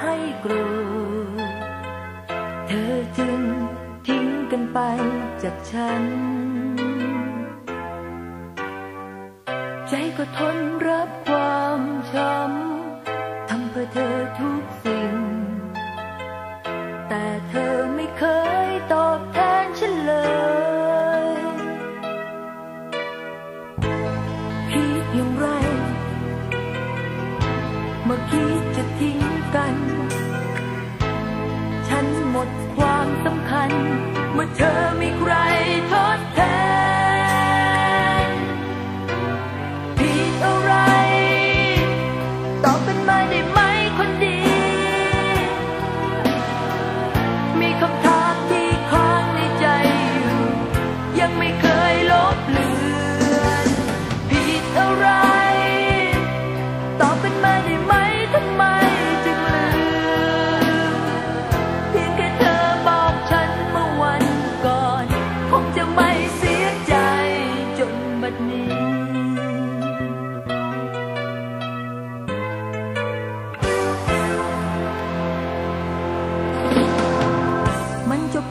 ให้โกรธเธอจึงทิ้งกันไปจากฉัน ใจก็ทนรับความช้ำทำเพื่อเธอทุกสิ่ง แต่เธอ มื่อคิดจะทิ้งกัน ฉันหมดความสำคัญ เมื่อเธอมีใครทดแทน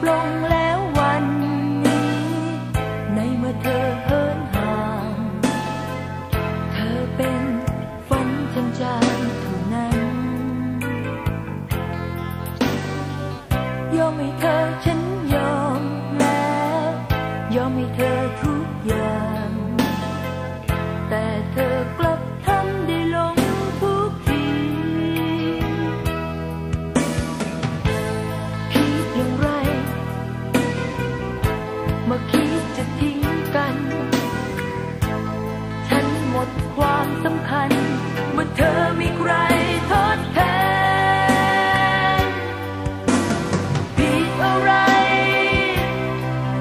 ลงแล้ววันนี้ ในเมื่อเธอเหินห่าง เธอเป็นฝันจางจางเท่านั้น ยอมให้เธอฉันยอมแล้ว ยอมให้เธอทุ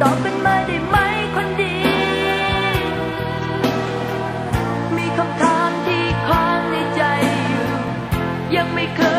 ตอบเป็นมาได้ไหมคนดี มีคำถามที่ค้างในใจอยู่ยังไม่เคย